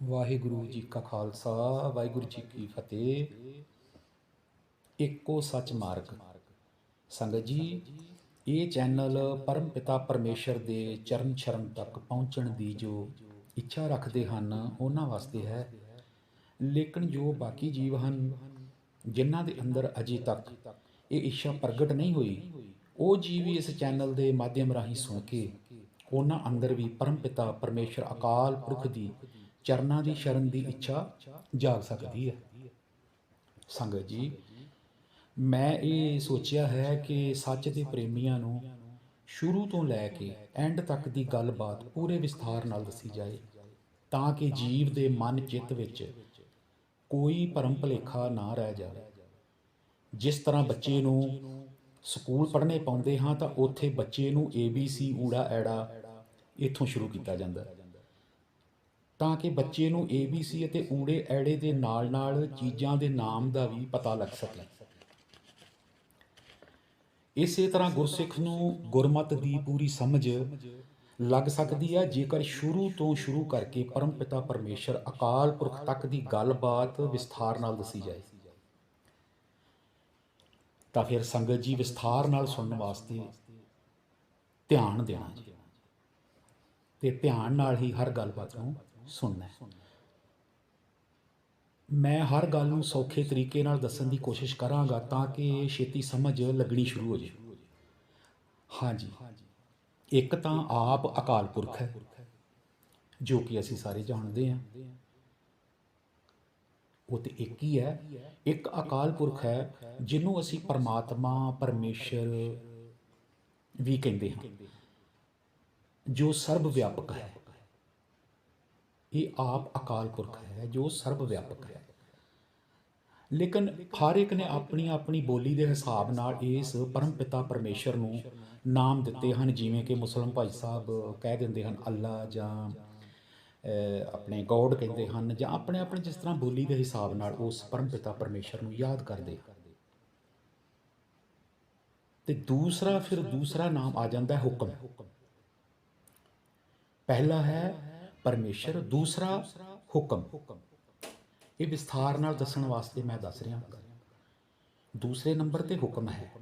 ਵਾਹਿਗੁਰੂ ਜੀ ਕਾ ਖਾਲਸਾ, ਵਾਹਿਗੁਰੂ ਜੀ ਕੀ ਫਤਿਹ। ਇੱਕੋ ਸੱਚ ਮਾਰਗ। ਸੰਗਤ ਜੀ, ਇਹ ਚੈਨਲ ਪਰਮ ਪਿਤਾ ਪਰਮੇਸ਼ਰ ਦੇ ਚਰਨ ਸ਼ਰਨ ਤੱਕ ਪਹੁੰਚਣ ਦੀ ਜੋ ਇੱਛਾ ਰੱਖਦੇ ਹਨ, ਉਹਨਾਂ ਵਾਸਤੇ ਹੈ। ਲੇਕਿਨ ਜੋ ਬਾਕੀ ਜੀਵ ਹਨ, ਜਿਨ੍ਹਾਂ ਦੇ ਅੰਦਰ ਅਜੇ ਤੱਕ ਇਹ ਇੱਛਾ ਪ੍ਰਗਟ ਨਹੀਂ ਹੋਈ, ਉਹ ਜੀਵ ਇਸ ਚੈਨਲ ਦੇ ਮਾਧਿਅਮ ਰਾਹੀਂ ਸੁਣ ਕੇ, ਉਹਨਾਂ ਅੰਦਰ ਵੀ ਪਰਮ ਪਿਤਾ ਪਰਮੇਸ਼ਰ ਅਕਾਲ ਪੁਰਖ ਦੀ ਚਰਨਾਂ ਦੀ ਸ਼ਰਨ ਦੀ ਇੱਛਾ ਜਾਗ ਸਕਦੀ ਹੈ। ਸੰਗਤ ਜੀ, ਮੈਂ ਇਹ ਸੋਚਿਆ ਹੈ ਕਿ ਸੱਚ ਦੇ ਪ੍ਰੇਮੀਆਂ ਨੂੰ ਸ਼ੁਰੂ ਤੋਂ ਲੈ ਕੇ ਐਂਡ ਤੱਕ ਦੀ ਗੱਲਬਾਤ ਪੂਰੇ ਵਿਸਥਾਰ ਨਾਲ ਦੱਸੀ ਜਾਏ, ਤਾਂ ਕਿ ਜੀਵ ਦੇ ਮਨ ਚਿੱਤ ਵਿੱਚ ਕੋਈ ਭਰਮ ਭੁਲੇਖਾ ਨਾ ਰਹਿ ਜਾਵੇ। ਜਿਸ ਤਰ੍ਹਾਂ ਬੱਚੇ ਨੂੰ ਸਕੂਲ ਪੜ੍ਹਨੇ ਪਾਉਂਦੇ ਹਾਂ, ਤਾਂ ਉੱਥੇ ਬੱਚੇ ਨੂੰ ABC ਊੜਾ ਐੜਾ ਇੱਥੋਂ ਸ਼ੁਰੂ ਕੀਤਾ ਜਾਂਦਾ ਹੈ। ਤਾਂ ਕਿ ਬੱਚੇ ਨੂੰ ABC ਅਤੇ ਊੜੇ ਐੜੇ ਦੇ ਨਾਲ-ਨਾਲ ਚੀਜ਼ਾਂ ਦੇ ਨਾਮ ਦਾ ਵੀ ਪਤਾ ਲੱਗ ਸਕੇ। ਇਸੇ ਤਰ੍ਹਾਂ ਗੁਰਸਿੱਖ ਨੂੰ ਗੁਰਮਤ ਦੀ ਪੂਰੀ ਸਮਝ ਲੱਗ ਸਕਦੀ ਹੈ। ਜੇਕਰ ਸ਼ੁਰੂ ਤੋਂ ਸ਼ੁਰੂ ਕਰਕੇ ਪਰਮ ਪਿਤਾ ਪਰਮੇਸ਼ਰ ਅਕਾਲ ਪੁਰਖ ਤੱਕ ਦੀ ਗੱਲਬਾਤ ਵਿਸਥਾਰ ਨਾਲ ਦੱਸੀ ਜਾਏ, ਤਾਂ ਫਿਰ ਸੰਗਤ ਜੀ ਵਿਸਥਾਰ ਨਾਲ ਸੁਣਨ ਵਾਸਤੇ ਧਿਆਨ ਦੇਣਾ ਜੀ। ਤੇ ਧਿਆਨ ਨਾਲ ਹੀ ਹਰ ਗੱਲਬਾਤ ਨੂੰ ਸੁਣਨਾ ਹੈ। ਮੈਂ ਹਰ ਗੱਲ ਨੂੰ ਸੌਖੇ ਤਰੀਕੇ ਨਾਲ ਦੱਸਣ ਦੀ ਕੋਸ਼ਿਸ਼ ਕਰਾਂਗਾ ਤਾਂ ਕਿ ਛੇਤੀ ਸਮਝ ਲੱਗਣੀ ਸ਼ੁਰੂ ਹੋ ਜਾਵੇ ਹਾਂਜੀ। ਇੱਕ ਤਾਂ ਆਪ ਅਕਾਲ ਪੁਰਖ ਹੈ, ਜੋ ਕਿ ਅਸੀਂ ਸਾਰੇ ਜਾਣਦੇ ਹਾਂ। ਉਹ ਤੇ ਇੱਕ ਹੀ ਹੈ, ਇੱਕ ਅਕਾਲ ਪੁਰਖ ਹੈ, ਜਿਹਨੂੰ ਅਸੀਂ ਪਰਮਾਤਮਾ, ਪਰਮੇਸ਼ਰ ਵੀ ਕਹਿੰਦੇ ਹਾਂ, ਜੋ ਸਰਬ ਵਿਆਪਕ ਹੈ। ਇਹ ਆਪ ਅਕਾਲ ਪੁਰਖ ਹੈ, ਜੋ ਸਰਬ ਵਿਆਪਕ ਹੈ। ਲੇਕਿਨ ਹਰ ਇੱਕ ਨੇ ਆਪਣੀ ਆਪਣੀ ਬੋਲੀ ਦੇ ਹਿਸਾਬ ਨਾਲ ਇਸ ਪਰਮ ਪਿਤਾ ਪਰਮੇਸ਼ਰ ਨੂੰ ਨਾਮ ਦਿੱਤੇ ਹਨ, ਜਿਵੇਂ ਕਿ ਮੁਸਲਮ ਭਾਈ ਸਾਹਿਬ ਕਹਿ ਦਿੰਦੇ ਹਨ, ਅੱਲਾ ਜਾਂ ਆਪਣੇ ਗੋਡ ਕਹਿੰਦੇ ਹਨ, ਜਾਂ ਆਪਣੇ ਆਪਣੇ ਜਿਸ ਤਰ੍ਹਾਂ ਬੋਲੀ ਦੇ ਹਿਸਾਬ ਨਾਲ ਉਸ ਪਰਮ ਪਿਤਾ ਪਰਮੇਸ਼ਰ ਨੂੰ ਯਾਦ ਕਰਦੇ ਹਨ। ਤੇ ਦੂਸਰਾ, ਫਿਰ ਦੂਸਰਾ ਨਾਮ ਆ ਜਾਂਦਾ ਹੈ ਹੁਕਮ। ਪਹਿਲਾ ਹੈ ਪਰਮੇਸ਼ਰ ਦੂਸਰਾ ਹੁਕਮ। ਇਹ ਵਿਸਥਾਰ ਨਾਲ ਦੱਸਣ ਵਾਸਤੇ ਮੈਂ ਦੱਸ ਰਿਹਾ ਹਾਂ ਦੂਸਰੇ ਨੰਬਰ ਤੇ ਹੁਕਮ ਹੈ।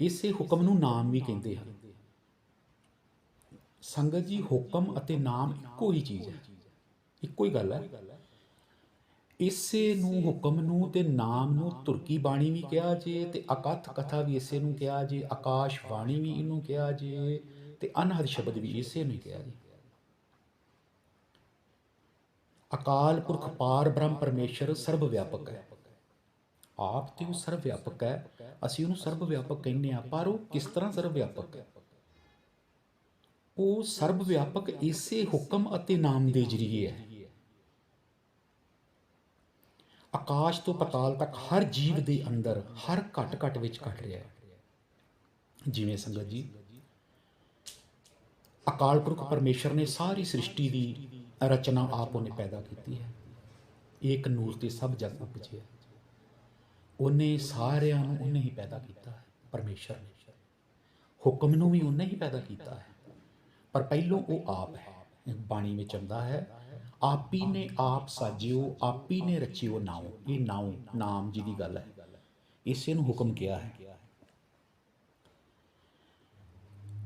ਇਸੇ ਹੁਕਮ ਨੂੰ ਨਾਮ ਵੀ ਕਹਿੰਦੇ ਹਨ। ਸੰਗਤ ਜੀ, ਹੁਕਮ ਅਤੇ ਨਾਮ ਇੱਕੋ ਹੀ ਚੀਜ਼ ਹੈ। ਇੱਕੋ ਹੀ ਗੱਲ ਹੈ। ਇਸੇ ਨੂੰ ਹੁਕਮ ਨੂੰ ਤੇ ਨਾਮ ਨੂੰ ਤੁਰਕੀ ਬਾਣੀ ਵੀ ਕਿਹਾ ਜੇ ਤੇ ਅਕਥ ਕਥਾ ਵੀ ਇਸੇ ਨੂੰ ਕਿਹਾ ਜੇ, ਆਕਾਸ਼ ਬਾਣੀ ਵੀ ਇਹਨੂੰ ਕਿਹਾ ਜੇ ਤੇ ਅਨਹਦ ਸ਼ਬਦ ਵੀ ਇਸੇ ਨੂੰ ਕਿਹਾ ਜੇ। ਅਕਾਲ ਪੁਰਖ ਪਾਰ ਬ੍ਰਹਮ ਪਰਮੇਸ਼ਰ ਸਰਬ ਵਿਆਪਕ ਹੈ। ਆਪ ਤੇ ਉਹ ਸਰਬ ਵਿਆਪਕ ਹੈ। ਅਸੀਂ ਉਹਨੂੰ ਸਰਬ ਵਿਆਪਕ ਕਹਿੰਦੇ ਆ ਪਰ ਉਹ ਕਿਸ ਤਰ੍ਹਾਂ ਸਰਵ ਵਿਆਪਕ ਹੈ? ਉਹ ਸਰਬ ਵਿਆਪਕ ਇਸੇ ਹੁਕਮ ਅਤੇ ਨਾਮ ਦੇ ਜਰੀਏ ਹੈ। ਆਕਾਸ਼ ਤੋਂ ਪਤਾਲ ਤੱਕ ਹਰ ਜੀਵ ਦੇ ਅੰਦਰ ਹਰ ਘਟ ਘਟ ਵਿੱਚ ਘਟ ਰਿਹਾ ਹੈ। ਜਿਵੇਂ ਸੰਗਤ ਜੀ, ਅਕਾਲ ਪੁਰਖ ਪਰਮੇਸ਼ਰ ਨੇ ਸਾਰੀ ਸ੍ਰਿਸ਼ਟੀ ਦੀ ਰਚਨਾ ਆਪ ਉਹਨੇ ਪੈਦਾ ਕੀਤੀ ਹੈ। ਏਕ ਨੂਰ ਤੇ ਸਭ ਜਗ ਉਪਜਿਆ ਉਹਨੇ ਸਾਰਿਆਂ ਨੂੰ ਉਹਨੇ ਹੀ ਪੈਦਾ ਕੀਤਾ ਹੈ, ਪਰਮੇਸ਼ਰ ਨੇ। ਹੁਕਮ ਨੂੰ ਵੀ ਉਹਨੇ ਹੀ ਪੈਦਾ ਕੀਤਾ ਹੈ। ਪਰ ਪਹਿਲੋਂ ਉਹ ਆਪ ਹੈ। ਬਾਣੀ ਵਿੱਚ ਆਉਂਦਾ ਹੈ, ਆਪੀ ਨੇ ਆਪ ਸਾਜਿਓ, ਆਪੀ ਨੇ ਰਚਿਓ ਨਾਉ। ਇਹ ਨਾਉ, ਨਾਮ ਜੀ ਦੀ ਗੱਲ ਹੈ। ਇਸੇ ਨੂੰ ਹੁਕਮ ਕਿਹਾ ਹੈ।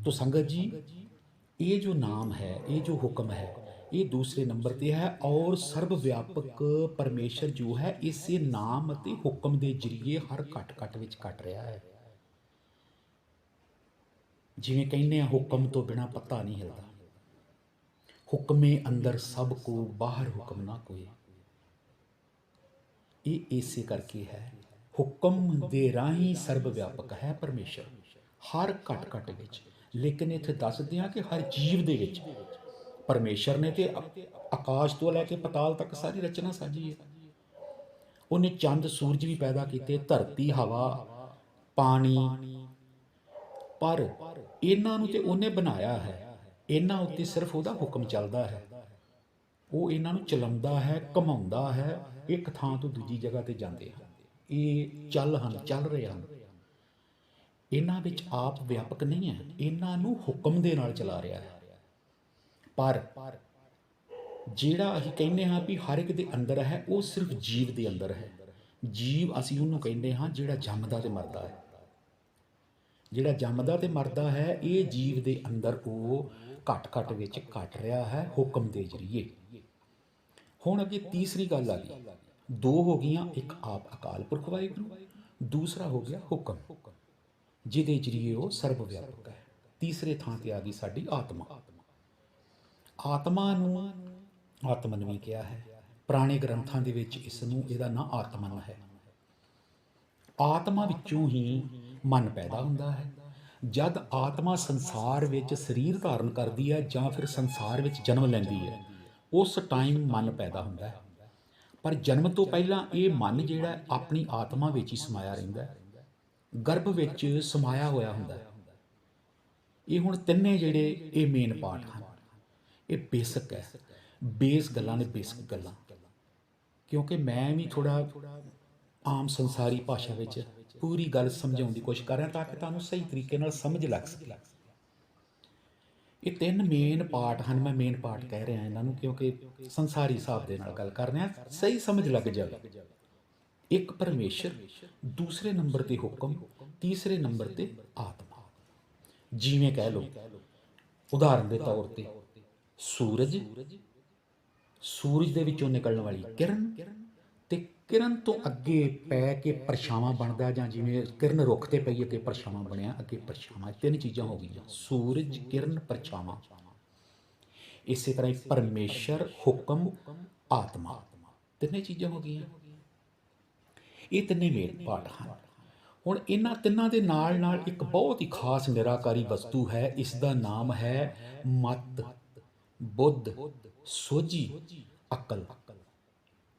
ਤੋ ਸੰਗਤ ਜੀ, ਇਹ ਜੋ ਨਾਮ ਹੈ, ਇਹ ਜੋ ਹੁਕਮ ਹੈ ਇਹ ਦੂਸਰੇ ਨੰਬਰ ਤੇ ਹੈ ਔਰ ਸਰਬ ਵਿਆਪਕ ਪਰਮੇਸ਼ਰ ਜੋ ਹੈ ਇਸੇ ਨਾਮ ਅਤੇ ਹੁਕਮ ਦੇ ਜਰੀਏ ਹਰ ਘਟ ਘਟ ਵਿੱਚ ਘਟ ਰਿਹਾ ਹੈ। ਜਿਵੇਂ ਕਹਿੰਦੇ ਆ ਹੁਕਮ ਤੋਂ ਬਿਨਾ ਪਤਾ ਨਹੀਂ ਹਿਲਦਾ ਹੁਕਮੇ ਅੰਦਰ ਸਭ ਕੋ ਬਾਹਰ ਹੁਕਮ ਨਾ ਕੋਈ। ਇਹ ਇਸੇ ਕਰਕੇ ਹੈ। ਹੁਕਮ ਦੇ ਰਾਹੀਂ ਸਰਬ ਵਿਆਪਕ ਹੈ ਪਰਮੇਸ਼ਰ। ਹਰ ਘਟ ਘਟ ਵਿੱਚ। ਲੇਕਿਨ ਇੱਥੇ ਦੱਸਦੇ ਆ ਕਿ ਹਰ ਜੀਵ ਦੇ ਵਿੱਚ ਪਰਮੇਸ਼ਰ ਨੇ ਤੇ ਆਕਾਸ਼ ਤੋਂ ਲੈ ਕੇ ਪਤਾਲ ਤੱਕ ਸਾਰੀ ਰਚਨਾ ਸਾਜੀ ਹੈ। ਉਹਨੇ ਚੰਦ, ਸੂਰਜ ਵੀ ਪੈਦਾ ਕੀਤੇ, ਧਰਤੀ, ਹਵਾ, ਪਾਣੀ। ਪਰ ਇਹਨਾਂ ਨੂੰ ਤੇ ਉਹਨੇ ਬਣਾਇਆ ਹੈ। ਇਹਨਾਂ ਉੱਤੇ ਸਿਰਫ ਉਹਦਾ ਹੁਕਮ ਚੱਲਦਾ ਹੈ। ਉਹ ਇਹਨਾਂ ਨੂੰ ਚਲਾਉਂਦਾ ਹੈ ਕਮਾਉਂਦਾ ਹੈ, ਇੱਕ ਥਾਂ ਤੋਂ ਦੂਜੀ ਜਗ੍ਹਾ ਤੇ ਜਾਂਦੇ ਹਨ। ਇਹ ਚੱਲ ਹਨ, ਚੱਲ ਰਹੇ ਹਨ। ਇਹਨਾਂ ਵਿੱਚ ਆਪ ਵਿਆਪਕ ਨਹੀਂ ਹੈ। ਇਹਨਾਂ ਨੂੰ ਹੁਕਮ ਦੇ ਨਾਲ ਚਲਾ ਰਿਹਾ ਹੈ। ਪਰ ਜਿਹੜਾ ਅਸੀਂ ਕਹਿੰਦੇ ਹਾਂ ਵੀ ਹਰ ਇੱਕ ਦੇ ਅੰਦਰ ਹੈ, ਉਹ ਸਿਰਫ ਜੀਵ ਦੇ ਅੰਦਰ ਹੈ। ਜੀਵ ਅਸੀਂ ਉਹਨੂੰ ਕਹਿੰਦੇ ਹਾਂ ਜਿਹੜਾ ਜੰਮਦਾ ਤੇ ਮਰਦਾ ਹੈ। ਜਿਹੜਾ ਜੰਮਦਾ ਤੇ ਮਰਦਾ ਹੈ, ਇਹ ਜੀਵ ਦੇ ਅੰਦਰ ਉਹ ਘਟ ਘਟ ਵਿੱਚ ਘਟ ਰਿਹਾ ਹੈ, ਹੁਕਮ ਦੇ ਜਰੀਏ। ਹੁਣ ਅੱਗੇ ਤੀਸਰੀ ਗੱਲ ਆ ਗਈ। ਦੋ ਹੋ ਗਈਆਂ, ਇੱਕ ਆਪ ਅਕਾਲ ਪੁਰਖ ਵਾਹਿਗੁਰੂ, ਦੂਸਰਾ ਹੋ ਗਿਆ ਹੁਕਮ, ਜਿਹਦੇ ਜਰੀਏ ਉਹ ਸਰਬ ਵਿਆਪਕ ਹੈ। ਤੀਸਰੇ ਥਾਂ ਤੇ ਆ ਗਈ ਸਾਡੀ ਆਤਮਾ। ਆਤਮਾ ਨੂੰ ਆਤਮਨ ਵੀ ਕਿਹਾ ਹੈ। ਪੁਰਾਣੇ ਗ੍ਰੰਥਾਂ ਦੇ ਵਿੱਚ ਇਸ ਨੂੰ ਇਹਦਾ ਨਾਂ ਆਤਮਨ ਹੈ। ਆਤਮਾ ਵਿੱਚੋਂ ਹੀ ਮਨ ਪੈਦਾ ਹੁੰਦਾ ਹੈ। ਜਦ ਆਤਮਾ ਸੰਸਾਰ ਵਿੱਚ ਸਰੀਰ ਧਾਰਨ ਕਰਦੀ ਹੈ ਜਾਂ ਫਿਰ ਸੰਸਾਰ ਵਿੱਚ ਜਨਮ ਲੈਂਦੀ ਹੈ, ਉਸ ਟਾਈਮ ਮਨ ਪੈਦਾ ਹੁੰਦਾ ਹੈ। ਪਰ ਜਨਮ ਤੋਂ ਪਹਿਲਾਂ ਇਹ ਮਨ ਜਿਹੜਾ ਆਪਣੀ ਆਤਮਾ ਵਿੱਚ ਹੀ ਸਮਾਇਆ ਰਹਿੰਦਾ ਹੈ। ਗਰਭ ਵਿੱਚ ਸਮਾਇਆ ਹੋਇਆ ਹੁੰਦਾ ਹੈ। ਇਹ ਹੁਣ ਤਿੰਨੇ ਜਿਹੜੇ ਇਹ ਮੇਨ ਪਾਰਟ ਹਨ। ਇਹ ਬੇਸਿਕ ਹੈ। ਬੇਸ ਗੱਲਾਂ ਨੇ ਬੇਸਿਕ ਗੱਲਾਂ। ਕਿਉਂਕਿ ਮੈਂ ਵੀ ਥੋੜਾ ਆਮ ਸੰਸਾਰੀ ਭਾਸ਼ਾ ਵਿੱਚ ਪੂਰੀ ਗੱਲ ਸਮਝਾਉਣ ਦੀ ਕੋਸ਼ਿਸ਼ ਕਰ ਰਿਹਾ ਤਾਂ ਕਿ ਤੁਹਾਨੂੰ ਸਹੀ ਤਰੀਕੇ ਨਾਲ ਸਮਝ ਲੱਗ ਸਕੇ। ਇਹ ਤਿੰਨ ਮੇਨ ਪਾਰਟ ਹਨ, ਮੈਂ ਮੇਨ ਪਾਰਟ ਕਹਿ ਰਿਹਾ ਇਹਨਾਂ ਨੂੰ ਕਿਉਂਕਿ ਸੰਸਾਰੀ ਹਿਸਾਬ ਦੇ ਨਾਲ ਗੱਲ ਕਰ ਰਿਹਾ ਸਹੀ ਸਮਝ ਲੱਗ ਜਾਵੇ। ਇੱਕ ਪਰਮੇਸ਼ਰ, ਦੂਸਰੇ ਨੰਬਰ ਤੇ ਹੁਕਮ, ਤੀਸਰੇ ਨੰਬਰ ਤੇ ਆਤਮਾ। ਜਿਵੇਂ ਕਹਿ ਲਓ, ਉਦਾਹਰਨ ਦੇ ਤੌਰ ਤੇ ਸੂਰਜ ਸੂਰਜ ਦੇ ਵਿੱਚੋਂ ਨਿਕਲਣ ਵਾਲੀ ਕਿਰਨ ਤੇ ਕਿਰਨ ਤੋਂ ਅੱਗੇ ਪੈ ਕੇ ਪਰਛਾਵਾਂ ਬਣਦਾ ਜਾਂ ਜਿਵੇਂ ਕਿਰਨ ਰੁੱਖ ਤੇ ਪਈ ਅੱਗੇ ਪਰਛਾਵਾਂ ਬਣਿਆ, ਅੱਗੇ ਪਰਛਾਵਾਂ ਤਿੰਨ ਚੀਜ਼ਾਂ ਹੋ ਗਈਆਂ। ਸੂਰਜ, ਕਿਰਨ, ਪਰਛਾਵਾਂ। ਇਸੇ ਤਰ੍ਹਾਂ ਹੀ ਪਰਮੇਸ਼ਰ, ਹੁਕਮ, ਆਤਮਾ। ਤਿੰਨੇ ਚੀਜ਼ਾਂ ਹੋ ਗਈਆਂ। ਇਹ ਤਿੰਨੇ ਮੇਲ ਪਾਠ ਹਨ। ਹੁਣ ਇਹਨਾਂ ਤਿੰਨਾਂ ਦੇ ਨਾਲ ਨਾਲ ਇੱਕ ਬਹੁਤ ਹੀ ਖਾਸ ਨਿਰਾਕਾਰੀ ਵਸਤੂ ਹੈ ਇਸ ਦਾ ਨਾਮ ਹੈ ਮਤ। ਬੁੱਧ, ਸੋਝੀ, ਅਕਲ।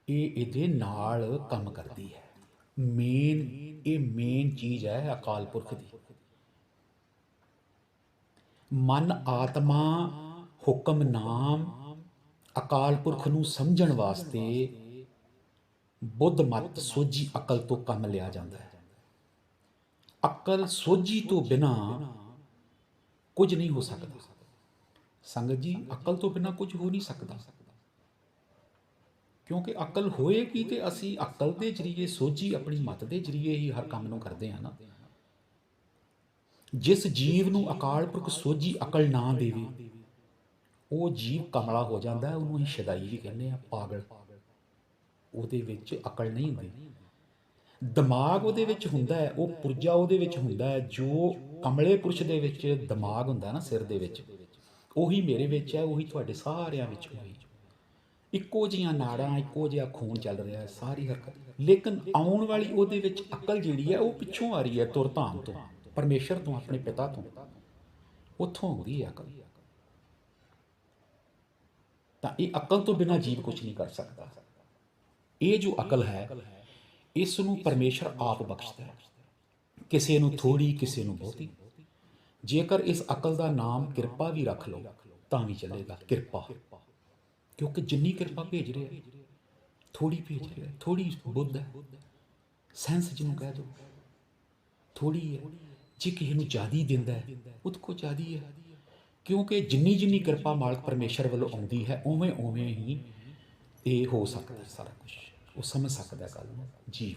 ਇਹ ਇਹਦੇ ਨਾਲ ਕੰਮ ਕਰਦੀ ਹੈ। ਮੇਨ ਇਹ ਮੇਨ ਚੀਜ਼ ਹੈ ਅਕਾਲ ਪੁਰਖ ਦੀ। ਮਨ ਆਤਮਾ, ਹੁਕਮ ਨਾਮ, ਅਕਾਲ ਪੁਰਖ ਨੂੰ ਸਮਝਣ ਵਾਸਤੇ ਬੁੱਧ ਮਤ, ਸੋਝੀ, ਅਕਲ ਤੋਂ ਕੰਮ ਲਿਆ ਜਾਂਦਾ ਹੈ। ਅਕਲ ਸੋਝੀ ਤੋਂ ਬਿਨਾ ਕੁਝ ਨਹੀਂ ਹੋ ਸਕਦਾ। ਸੰਗਤ ਜੀ ਅਕਲ ਤੋਂ ਬਿਨਾ ਕੁਝ ਹੋ ਨਹੀਂ ਸਕਦਾ। ਕਿਉਂਕਿ ਅਕਲ ਹੋਏਗੀ ਤੇ ਅਸੀਂ ਅਕਲ ਦੇ ਜਰੀਏ ਸੋਝੀ ਆਪਣੀ ਮਤ ਦੇ ਜਰੀਏ ਹੀ ਹਰ ਕੰਮ ਨੂੰ ਕਰਦੇ ਹਾਂ ਨਾ। ਜਿਸ ਜੀਵ ਨੂੰ ਅਕਾਲ ਪੁਰਖ ਸੋਝੀ ਅਕਲ ਨਾ ਦੇਵੇ ਉਹ ਜੀਵ ਕਮਲਾ ਹੋ ਜਾਂਦਾ ਹੈ ਉਹਨੂੰ ਹੀ ਸ਼ਦਾਈ ਵੀ ਕਹਿੰਦੇ ਆ ਪਾਗਲ। ਉਹਦੇ ਵਿੱਚ ਅਕਲ ਨਹੀਂ ਹੁੰਦੀ। ਦਿਮਾਗ ਉਹਦੇ ਵਿੱਚ ਹੁੰਦਾ ਹੈ ਉਹ ਪੁਰਜਾ ਉਹਦੇ ਵਿੱਚ ਹੁੰਦਾ ਹੈ ਜੋ ਕਮਲੇ ਪੁਰਸ਼ ਦੇ ਵਿੱਚ ਦਿਮਾਗ ਹੁੰਦਾ ਨਾ ਸਿਰ ਦੇ ਵਿੱਚ। ਉਹੀ ਮੇਰੇ ਵਿੱਚ ਹੈ, ਉਹੀ ਤੁਹਾਡੇ ਸਾਰਿਆਂ ਵਿੱਚ ਹੋਈ ਇੱਕੋ ਜੀਆਂ ਨਾੜਾਂ, ਇੱਕੋ ਜਿਹਾ ਖੂਨ ਚੱਲ ਰਿਹਾ ਹੈ, ਸਾਰੀ ਹਰਕਤ। ਲੇਕਿਨ ਆਉਣ ਵਾਲੀ ਉਹਦੇ ਵਿੱਚ ਅਕਲ ਜਿਹੜੀ ਹੈ, ਉਹ ਪਿੱਛੋਂ ਆ ਰਹੀ ਹੈ ਤੁਰਧਾਮ ਤੋਂ, ਪਰਮੇਸ਼ਰ ਤੋਂ, ਆਪਣੇ ਪਿਤਾ ਤੋਂ। ਉੱਥੋਂ ਆਉਂਦੀ ਹੈ ਅਕਲ। ਤਾਂ ਇਹ ਅਕਲ ਤੋਂ ਬਿਨਾ ਜੀਵ ਕੁਝ ਨਹੀਂ ਕਰ ਸਕਦਾ। ਇਹ ਜੋ ਅਕਲ ਹੈ, ਇਸ ਨੂੰ ਪਰਮੇਸ਼ਰ ਆਪ ਬਖਸ਼ਦਾ ਹੈ। ਕਿਸੇ ਨੂੰ ਥੋੜੀ ਕਿਸੇ ਨੂੰ ਬਹੁਤੀ। ਜੇਕਰ ਇਸ ਅਕਲ ਦਾ ਨਾਮ ਕਿਰਪਾ ਵੀ ਰੱਖ ਲਓ, ਤਾਂ ਵੀ ਚੱਲੇਗਾ ਕਿਰਪਾ। ਕਿਉਂਕਿ ਜਿੰਨੀ ਕਿਰਪਾ ਭੇਜ ਰਿਹਾ ਹੈ ਥੋੜੀ ਭੇਜ ਰਿਹਾ ਹੈ ਥੋੜੀ ਬੁੱਧ ਹੈ। ਸੈਂਸ ਜਿਹਨੂੰ ਕਹਿ ਦੋ ਥੋੜੀ ਹੈ। ਜੇ ਕਿਸੇ ਨੂੰ ਜ਼ਿਆਦੀ ਦਿੰਦਾ ਹੈ ਉਹਦੇ ਕੋ ਜ਼ਿਆਦੀ ਹੈ। ਕਿਉਂਕਿ ਜਿੰਨੀ ਜਿੰਨੀ ਕਿਰਪਾ ਮਾਲਕ ਪਰਮੇਸ਼ਰ ਵੱਲੋਂ ਆਉਂਦੀ ਹੈ, ਉਵੇਂ ਉਵੇਂ ਹੀ ਇਹ ਹੋ ਸਕਦਾ ਸਾਰਾ ਕੁਝ ਉਹ ਸਮਝ ਸਕਦਾ ਗੱਲ ਨੂੰ। ਜੀ,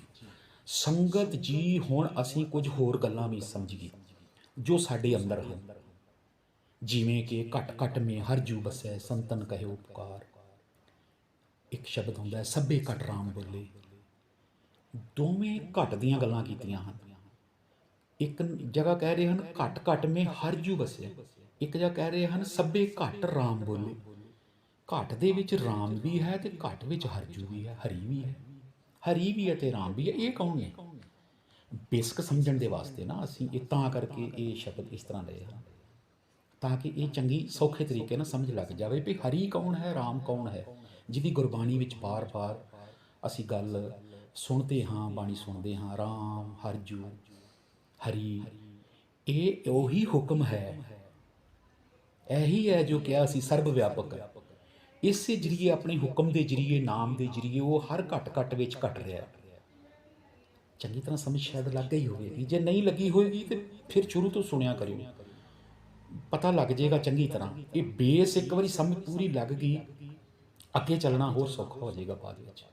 ਸੰਗਤ ਜੀ, ਹੁਣ ਅਸੀਂ ਕੁਝ ਹੋਰ ਗੱਲਾਂ ਵੀ ਸਮਝ ਗਏ। ਜੋ ਸਾਡੇ ਅੰਦਰ ਹਨ। ਜਿਵੇਂ ਕਿ ਘਟ ਘਟ ਮੇ ਹਰ ਜੂ ਬਸੈ, ਸੰਤਨ ਕਹਿਓ ਪੁਕਾਰ ਇੱਕ ਸ਼ਬਦ ਹੁੰਦਾ ਹੈ, ਸਭੇ ਘਟ ਰਾਮ ਬੋਲੇ। ਦੋਵੇਂ ਘਟ ਦੀਆਂ ਗੱਲਾਂ ਕੀਤੀਆਂ ਹਨ। ਇੱਕ ਜਗ੍ਹਾ ਕਹਿ ਰਹੇ ਹਨ, ਘਟ ਘਟ ਮੇ ਹਰ ਜੂ ਬਸੈ। ਇੱਕ ਜਗ੍ਹਾ ਕਹਿ ਰਹੇ ਹਨ, ਸਭੇ ਘਟ ਰਾਮ ਬੋਲੇ। ਘਟ ਦੇ ਵਿੱਚ ਰਾਮ ਵੀ ਹੈ ਤੇ ਘਟ ਵਿੱਚ ਹਰਜੂ ਵੀ ਹੈ, ਹਰੀ ਵੀ ਹੈ। ਹਰੀ ਵੀ ਹੈ ਤੇ ਰਾਮ ਵੀ ਹੈ, ਇਹ ਕੌਣ ਨੇ? ਬੇਸਿਕ ਸਮਝਣ ਦੇ ਵਾਸਤੇ ਨਾ, ਅਸੀਂ ਇਹ ਤਾਂ ਕਰਕੇ ਇਹ ਸ਼ਬਦ ਇਸ ਤਰ੍ਹਾਂ ਲਏ ਹਨ ਤਾਂ ਕਿ ਇਹ ਚੰਗੀ ਸੌਖੇ ਤਰੀਕੇ ਨਾਲ ਸਮਝ ਲੱਗ ਜਾਵੇ ਵੀ ਹਰੀ ਕੌਣ ਹੈ, ਰਾਮ ਕੌਣ ਹੈ, ਜਿਹਦੀ ਗੁਰਬਾਣੀ ਵਿੱਚ ਬਾਰ-ਬਾਰ ਅਸੀਂ ਗੱਲ ਸੁਣਦੇ ਹਾਂ, ਬਾਣੀ ਸੁਣਦੇ ਹਾਂ, ਰਾਮ, ਹਰਜੂ, ਹਰੀ, ਇਹ ਉਹੀ ਹੁਕਮ ਹੈ। ਇਹੀ ਹੈ ਜੋ ਕਿਹਾ ਸੀ ਸਰਬ ਵਿਆਪਕ ਹੈ ਇਸੇ ਜਰੀਏ, ਆਪਣੇ ਹੁਕਮ ਦੇ ਜਰੀਏ, ਨਾਮ ਦੇ ਜਰੀਏ ਉਹ ਹਰ ਘਟ ਘਟ ਵਿੱਚ ਘਟ ਰਿਹਾ। ਹੈ ਚੰਗੀ ਤਰ੍ਹਾਂ ਸਮਝ ਸ਼ਾਇਦ ਲੱਗ ਗਈ ਹੋਵੇਗੀ। ਜੇ ਨਹੀਂ ਲੱਗੀ ਹੋਵੇਗੀ ਤੇ ਫਿਰ ਸ਼ੁਰੂ ਤੋਂ ਸੁਣਿਆ ਕਰਿਓ। ਪਤਾ ਲੱਗ ਜਾਏਗਾ ਚੰਗੀ ਤਰ੍ਹਾਂ ਇਹ ਬੇਸ ਇੱਕ ਵਾਰੀ ਸਮਝ ਪੂਰੀ ਲੱਗ ਗਈ, ਅੱਗੇ ਚੱਲਣਾ ਹੋਰ ਸੌਖਾ ਹੋ ਜਾਏਗਾ ਬਾਅਦ ਵਿੱਚ।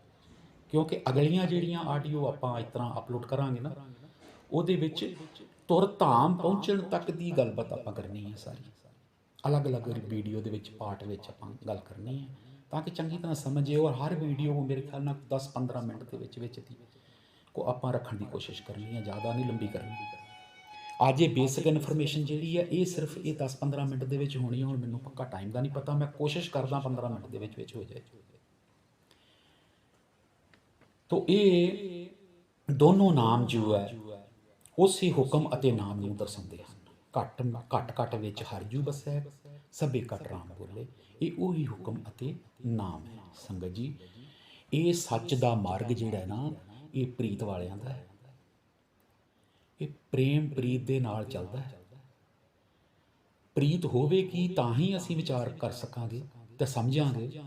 ਕਿਉਂਕਿ ਅਗਲੀਆਂ ਜਿਹੜੀਆਂ ਆਡੀਓ ਆਪਾਂ ਇਸ ਤਰ੍ਹਾਂ ਅਪਲੋਡ ਕਰਾਂਗੇ ਨਾ, ਉਹਦੇ ਵਿੱਚ ਤੁਰ ਧਾਮ ਪਹੁੰਚਣ ਤੱਕ ਦੀ ਗੱਲਬਾਤ ਆਪਾਂ ਕਰਨੀ ਹੈ ਸਾਰੀ। ਅਲੱਗ-ਅਲੱਗ ਵੀਡੀਓ ਦੇ ਵਿੱਚ, ਪਾਰਟ ਵਿੱਚ ਆਪਾਂ ਗੱਲ ਕਰਨੀ ਹੈ ਤਾਂ ਕਿ ਚੰਗੀ ਤਰ੍ਹਾਂ ਸਮਝੇ ਔਰ ਹਰ ਵੀਡੀਓ ਮੇਰੇ ਖਿਆਲ ਨਾਲ 10-15 ਮਿੰਟ ਦੇ ਵਿੱਚ ਵਿੱਚ ਦੀ। ਕੋ ਆਪਾਂ ਰੱਖਣ ਦੀ ਕੋਸ਼ਿਸ਼ ਕਰਨੀ ਹੈ, ਜ਼ਿਆਦਾ ਨਹੀਂ, ਲੰਬੀ ਕਰਨੀ ਅੱਜ ਇਹ ਬੇਸਿਕ ਇਨਫੋਰਮੇਸ਼ਨ ਜਿਹੜੀ ਹੈ, ਇਹ ਸਿਰਫ ਇਹ 10-15 ਮਿੰਟ ਦੇ ਵਿੱਚ ਹੋਣੀ ਹੈ, ਹੁਣ ਮੈਨੂੰ ਪੱਕਾ ਟਾਈਮ ਦਾ ਨਹੀਂ ਪਤਾ, ਮੈਂ ਕੋਸ਼ਿਸ਼ ਕਰਦਾ 15 ਮਿੰਟ ਦੇ ਵਿੱਚ ਵਿੱਚ ਹੋ ਜਾਏ। ਤੋ ਇਹ ਦੋਨੋਂ ਨਾਮ ਜੋ ਹੈ, ਉਸੇ ਹੁਕਮ ਅਤੇ ਨਾਮ ਨੂੰ ਦਰਸਾਉਂਦੇ ਹਨ। ਘਟ ਘਟ ਘਟ ਵਿੱਚ ਹਰ ਹਰਜੂ ਬਸੈ, ਸਭੇ ਘਟ ਰਾਮ ਬੋਲੇ। ਇਹ ਉਹੀ ਹੁਕਮ ਅਤੇ ਨਾਮ ਹੈ। ਸੰਗਤ ਜੀ, ਇਹ ਸੱਚ ਦਾ ਮਾਰਗ ਜਿਹੜਾ ਹੈ ਨਾ ਇਹ ਪ੍ਰੀਤ ਵਾਲਿਆਂ ਦਾ ਹੈ। ਇਹ ਪ੍ਰੇਮ ਪ੍ਰੀਤ ਦੇ ਨਾਲ ਚੱਲਦਾ ਹੈ। ਪ੍ਰੀਤ ਹੋਵੇਗੀ ਤਾਂ ਹੀ ਅਸੀਂ ਵਿਚਾਰ ਕਰ ਸਕਾਂਗੇ ਤੇ ਸਮਝਾਂਗੇ।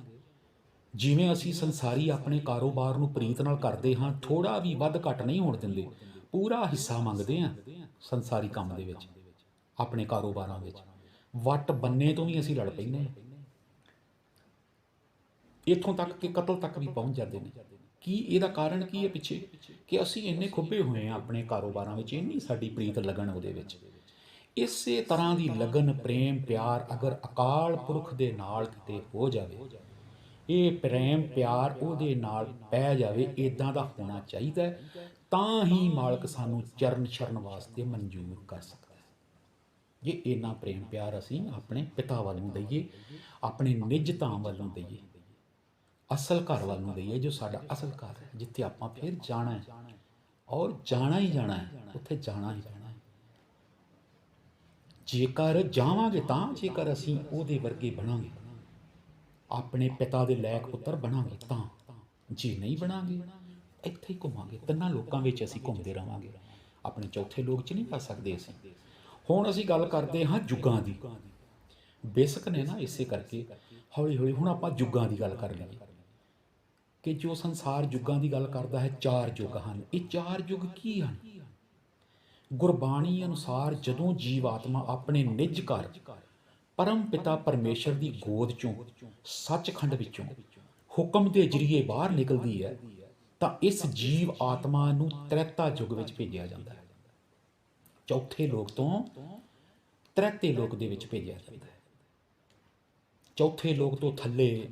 ਜਿਵੇਂ ਅਸੀਂ ਸੰਸਾਰੀ ਆਪਣੇ ਕਾਰੋਬਾਰ ਨੂੰ ਪ੍ਰੀਤ ਨਾਲ ਕਰਦੇ ਹਾਂ ਥੋੜਾ ਵੀ ਵੱਧ ਘੱਟ ਨਹੀਂ ਹੋਣ ਦਿੰਦੇ। ਪੂਰਾ ਹਿੱਸਾ ਮੰਗਦੇ ਹਾਂ ਸੰਸਾਰੀ ਕੰਮ ਦੇ ਵਿੱਚ, ਆਪਣੇ ਕਾਰੋਬਾਰਾਂ ਵਿੱਚ। ਵੱਟ ਬੰਨੇ ਤੋਂ ਵੀ ਅਸੀਂ ਲੜ ਪੈਂਦੇ ਹਾਂ। ਇੱਥੋਂ ਤੱਕ ਕਿ ਕਤਲ ਤੱਕ ਵੀ ਪਹੁੰਚ ਜਾਂਦੇ ਨੇ। ਕੀ ਇਹਦਾ ਕਾਰਨ ਕੀ ਹੈ ਪਿੱਛੇ? ਕਿ ਅਸੀਂ ਇੰਨੇ ਖੁੱਬੇ ਹੋਏ ਹਾਂ ਆਪਣੇ ਕਾਰੋਬਾਰਾਂ ਵਿੱਚ, ਇੰਨੀ ਸਾਡੀ ਪ੍ਰੀਤ ਲੱਗਣ ਉਹਦੇ ਵਿੱਚ। ਇਸੇ ਤਰ੍ਹਾਂ ਦੀ ਲਗਨ, ਪ੍ਰੇਮ, ਪਿਆਰ ਅਗਰ ਅਕਾਲ ਪੁਰਖ ਦੇ ਨਾਲ ਕਿਤੇ ਹੋ ਜਾਵੇ, ਇਹ ਪ੍ਰੇਮ, ਪਿਆਰ ਉਹਦੇ ਨਾਲ ਪੈ ਜਾਵੇ ਇਦਾਂ ਦਾ ਹੋਣਾ ਚਾਹੀਦਾ ਤਾਂ ਹੀ ਮਾਲਕ ਸਾਨੂੰ ਚਰਨ ਸ਼ਰਨ ਵਾਸਤੇ ਮਨਜ਼ੂਰ ਕਰ ਸਕਦਾ ਜੇ ਇੰਨਾ ਪ੍ਰੇਮ ਪਿਆਰ ਅਸੀਂ ਆਪਣੇ ਪਿਤਾ ਵੱਲ ਨੂੰ ਦਈਏ, ਆਪਣੇ ਨਿੱਜ ਧਾਮ ਵੱਲ ਨੂੰ ਦਈਏ ਅਸਲ ਘਰ ਵੱਲ ਨੂੰ ਹੈ ਜੋ ਸਾਡਾ ਅਸਲ ਘਰ ਹੈ, ਜਿੱਥੇ ਆਪਾਂ ਫਿਰ ਜਾਣਾ ਹੈ। ਔਰ ਜਾਣਾ ਹੀ ਜਾਣਾ ਹੈ, ਉੱਥੇ ਜਾਣਾ ਹੀ ਜਾਣਾ ਹੈ। ਜੇਕਰ ਜਾਵਾਂਗੇ ਤਾਂ ਜੇਕਰ ਅਸੀਂ ਉਹਦੇ ਵਰਗੇ ਬਣਾਂਗੇ, ਆਪਣੇ ਪਿਤਾ ਦੇ ਲਾਇਕ ਪੁੱਤਰ ਬਣਾਂਗੇ ਤਾਂ, ਜੇ ਨਹੀਂ ਬਣਾਂਗੇ, ਇੱਥੇ ਹੀ ਘੁੰਮਾਂਗੇ। ਤਿੰਨਾਂ ਲੋਕਾਂ ਵਿੱਚ ਅਸੀਂ ਘੁੰਮਦੇ ਰਵਾਂਗੇ ਆਪਣੇ ਚੌਥੇ ਲੋਕ 'ਚ ਨਹੀਂ ਪਾ ਸਕਦੇ ਅਸੀਂ। ਹੁਣ ਅਸੀਂ ਗੱਲ ਕਰਦੇ ਹਾਂ ਜੁਗਾਂ ਦੀ। ਬੇਸਕ ਨੇ ਨਾ ਇਸੇ ਕਰਕੇ ਹੌਲੀ ਹੌਲੀ ਹੁਣ ਆਪਾਂ ਜੁਗਾਂ ਦੀ ਗੱਲ ਕਰ ਲਈਏ। ਕਿ ਜੋ ਸੰਸਾਰ ਯੁੱਗਾਂ ਦੀ ਗੱਲ ਕਰਦਾ ਹੈ, ਚਾਰ ਯੁੱਗ ਹਨ। ਇਹ ਚਾਰ ਯੁੱਗ ਕੀ ਹਨ? ਗੁਰਬਾਣੀ ਅਨੁਸਾਰ ਜਦੋਂ ਜੀਵ ਆਤਮਾ ਆਪਣੇ ਨਿੱਜ ਘਰ ਪਰਮ ਪਿਤਾ ਪਰਮੇਸ਼ਰ ਦੀ ਗੋਦ ਚੋਂ, ਸੱਚਖੰਡ ਵਿੱਚੋਂ ਹੁਕਮ ਦੇ ਜਰੀਏ ਬਾਹਰ ਨਿਕਲਦੀ ਹੈ, ਤਾਂ ਇਸ ਜੀਵ ਆਤਮਾ ਨੂੰ ਤ੍ਰੈਤਾ ਯੁੱਗ ਵਿੱਚ ਭੇਜਿਆ ਜਾਂਦਾ ਹੈ। ਚੌਥੇ ਲੋਕ ਤੋਂ ਤ੍ਰੈਤੇ ਲੋਕ ਦੇ ਵਿੱਚ ਭੇਜਿਆ ਜਾਂਦਾ ਹੈ। ਚੌਥੇ ਲੋਕ ਤੋਂ ਥੱਲੇ